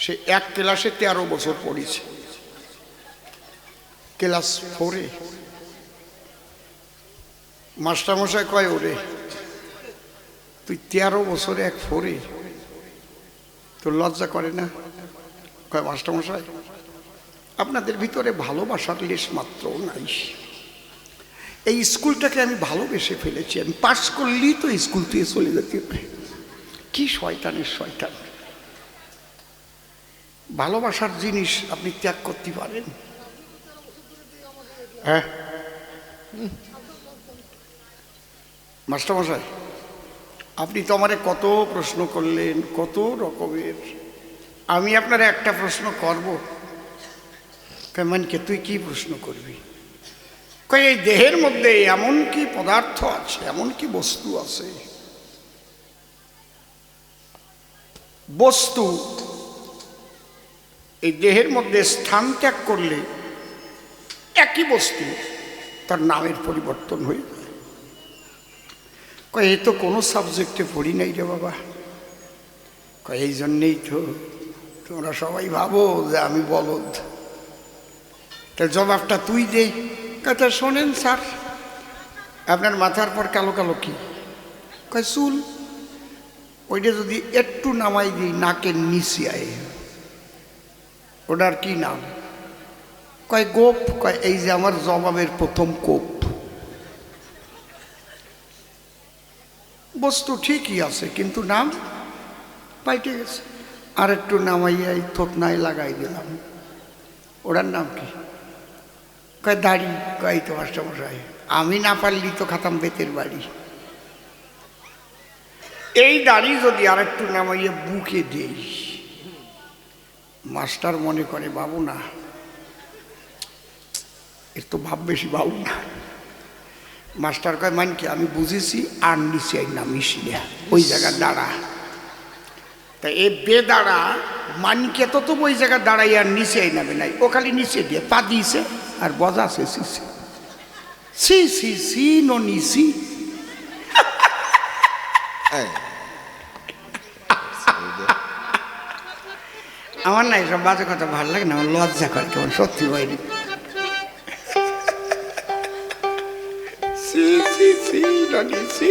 সে এক ক্লাসে তেরো বছর পড়েছে। ক্লাস ফোরে। মাস্টারমশাই কয়, ওরে, তুই তেরো বছর এক ফোরে। তোর লজ্জা করে না? কয়, মাস্টারমশাই, আপনাদের ভিতরে ভালোবাসার লেশ মাত্র নাই। এই স্কুলটাকে আমি ভালোবেসে ফেলেছি। আমি পাস করলেই তো স্কুল থেকে চলে যেতে কি শয়তানের শয়তান? ভালোবাসার জিনিস আপনি ত্যাগ করতে পারেন। হ্যাঁ? মাস্টারমশাই আপনি তো আমারে কত প্রশ্ন করলেন, কত রকমের। আমি আপনার একটা প্রশ্ন করব। কেমনকে তুই কি প্রশ্ন করবি? কই, এই দেহের মধ্যে এমন কি পদার্থ আছে, এমন কি বস্তু আছে? বস্তু এই দেহের মধ্যে স্থান ত্যাগ করলে একই বস্তু তার নামের পরিবর্তন হয়ে যায়। এ তো কোনো সাবজেক্টে পড়ি নাই রে বাবা। কয়, এই জন্যেই তো তোমরা সবাই ভাবো যে আমি বলদ। তা জবাবটা তুই দে। কথা শোনেন স্যার, আপনার মাথার পর কালো কালো কি? কয়, চুল। ওইটা যদি একটু নামাই দিই, নাকের নিচে আয়। ওটার কি নাম? কয় গোপ, কয় এই যে আমার জবাবের প্রথম কোপ। বস্তু ঠিকই আছে, কিন্তু নাম পাইটে গেছে। আর একটু নামাইয়াই থতনায় লাগাই দিলাম। ওটার নাম কি? কয় দাড়ি, কয় তো মাস্টারমশাই, আমি না পারলি তো খাতাম বেতের বাড়ি। এই দাড়ি যদি আর একটু নামাইয়ে বুকে দেই। মাস্টার মনে করে বাবু না এর তো ভাব বেশি বাবু না। মাস্টার কয় মান কি আমি বুঝেছি আর নিচে নামিস না ওই জায়গায় দাঁড়া। তা এ বেদাঁড়া মানকে তো তো ওই জায়গায় দাঁড়াই আর নিচে নামে নাই ও খালি নিচে দিয়ে পা দিয়েছে আর বজাছে সিসি সি সি। সি নো নিসি এই, আমার না এইসব বাজে কথা ভালো লাগে না, আমার লজ্জা করে কেমন সত্যি বাইরে সি সি সি নিসি